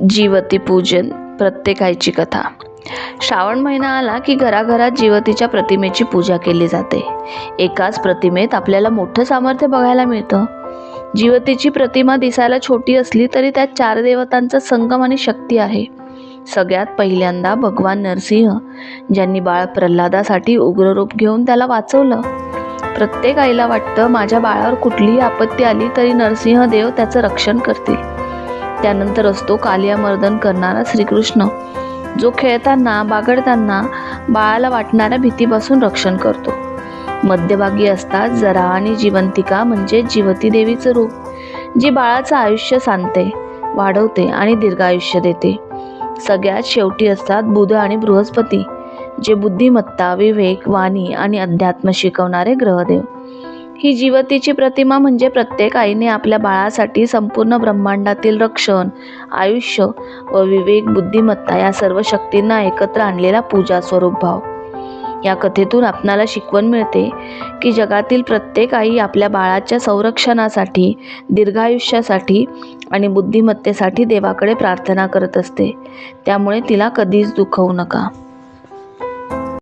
जीवती पूजन प्रत्येक आईची कथा. श्रावण महिना आला की घराघरात जीवतीच्या प्रतिमेची पूजा केली जाते. एकाच प्रतिमेत आपल्याला मोठं सामर्थ्य बघायला मिळतं. जीवतीची प्रतिमा दिसायला छोटी असली तरी त्यात चार देवतांचा संगम आणि शक्ती आहे. सगळ्यात पहिल्यांदा भगवान नरसिंह ज्यांनी बाळ प्रल्हादासाठी उग्ररूप घेऊन त्याला वाचवलं. प्रत्येक आईला वाटतं माझ्या बाळावर कुठलीही आपत्ती आली तरी नरसिंह देव त्याचं रक्षण करतील. त्यानंतर असतो कालियामर्दन करणारा श्रीकृष्ण. जो खेळताना बागडताना बाळाला वाटणाऱ्या भीतीपासून रक्षण करतो. मध्यभागी असतात जरा आणि जिवंतिका म्हणजे जीवती देवीचं रूप जी बाळाचं आयुष्य सांगते वाढवते आणि दीर्घायुष्य देते. सगळ्यात शेवटी असतात बुध आणि बृहस्पती जे बुद्धिमत्ता विवेक वाणी आणि अध्यात्म शिकवणारे ग्रहदेव. ही जीवतीची प्रतिमा म्हणजे प्रत्येक आईने आपल्या बाळासाठी संपूर्ण ब्रह्मांडातील रक्षण आयुष्य व विवेक बुद्धिमत्ता या सर्व शक्तींना एकत्र आणलेला पूजा स्वरूप भाव. या कथेतून आपणाला शिकवण मिळते की जगातील प्रत्येक आई आपल्या बाळाच्या संरक्षणासाठी दीर्घायुष्यासाठी आणि बुद्धिमत्तेसाठी देवाकडे प्रार्थना करत असते. त्यामुळे तिला कधीच दुखवू नका.